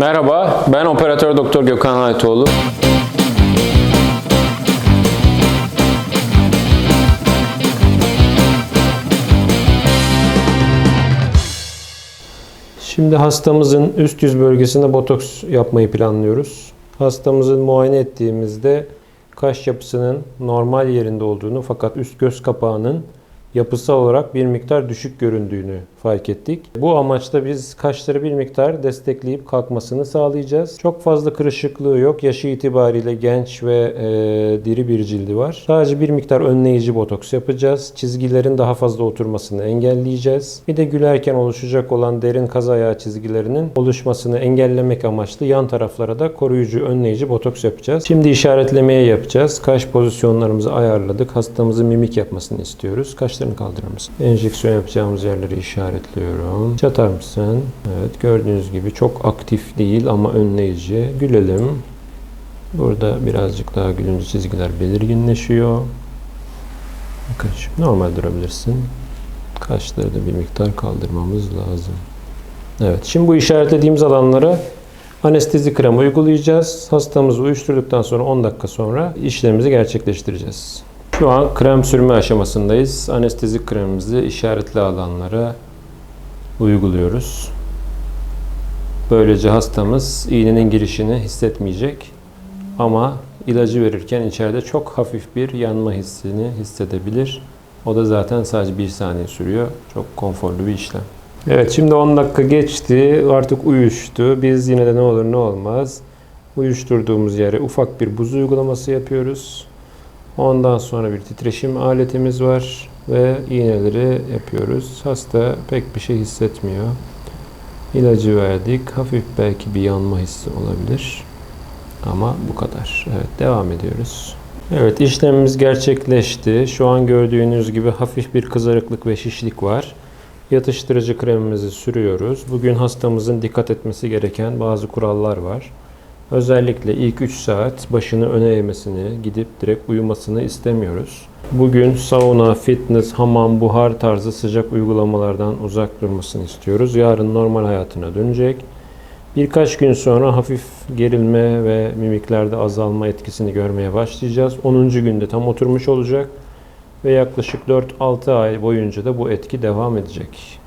Merhaba, ben operatör doktor Gökhan Aytoğlu. Şimdi hastamızın üst yüz bölgesinde botoks yapmayı planlıyoruz. Hastamızın muayene ettiğimizde kaş yapısının normal yerinde olduğunu fakat üst göz kapağının yapısal olarak bir miktar düşük göründüğünü fark ettik. Bu amaçla biz kaşları bir miktar destekleyip kalkmasını sağlayacağız. Çok fazla kırışıklığı yok. Yaşı itibariyle genç ve e, diri bir cildi var. Sadece bir miktar önleyici botoks yapacağız. Çizgilerin daha fazla oturmasını engelleyeceğiz. Bir de gülerken oluşacak olan derin kaz ayağı çizgilerinin oluşmasını engellemek amaçlı yan taraflara da koruyucu önleyici botoks yapacağız. Şimdi işaretlemeye yapacağız. Kaş pozisyonlarımızı ayarladık. Hastamızın mimik yapmasını istiyoruz. Kaşlarını kaldırır? Enjeksiyon yapacağımız yerleri işaretliyorum. Çatar mısın? Evet gördüğünüz gibi çok aktif değil ama önleyici. Gülelim. Burada birazcık daha gülünce çizgiler belirginleşiyor. Bakın şimdi normal durabilirsin. Kaşları da bir miktar kaldırmamız lazım. Evet şimdi bu işaretlediğimiz alanlara anestezi kremi uygulayacağız. Hastamızı uyuşturduktan sonra 10 dakika sonra işlemimizi gerçekleştireceğiz. Şu an krem sürme aşamasındayız. Anestezi kremimizi işaretli alanlara uyguluyoruz. Böylece hastamız iğnenin girişini hissetmeyecek ama ilacı verirken içeride çok hafif bir yanma hissini hissedebilir. O da zaten sadece bir saniye sürüyor. Çok konforlu bir işlem. Evet şimdi 10 dakika geçti. Artık uyuştu. Biz yine de ne olur ne olmaz. Uyuşturduğumuz yere ufak bir buz uygulaması yapıyoruz. Ondan sonra bir titreşim aletimiz var ve iğneleri yapıyoruz. Hasta pek bir şey hissetmiyor. İlacı verdik. Hafif belki bir yanma hissi olabilir. Ama bu kadar. Evet devam ediyoruz. Evet işlemimiz gerçekleşti. Şu an gördüğünüz gibi hafif bir kızarıklık ve şişlik var. Yatıştırıcı kremimizi sürüyoruz. Bugün hastamızın dikkat etmesi gereken bazı kurallar var. Özellikle ilk 3 saat başını öne eğmesini, gidip direkt uyumasını istemiyoruz. Bugün sauna, fitness, hamam, buhar tarzı sıcak uygulamalardan uzak durmasını istiyoruz. Yarın normal hayatına dönecek. Birkaç gün sonra hafif gerilme ve mimiklerde azalma etkisini görmeye başlayacağız. 10. günde tam oturmuş olacak ve yaklaşık 4-6 ay boyunca da bu etki devam edecek.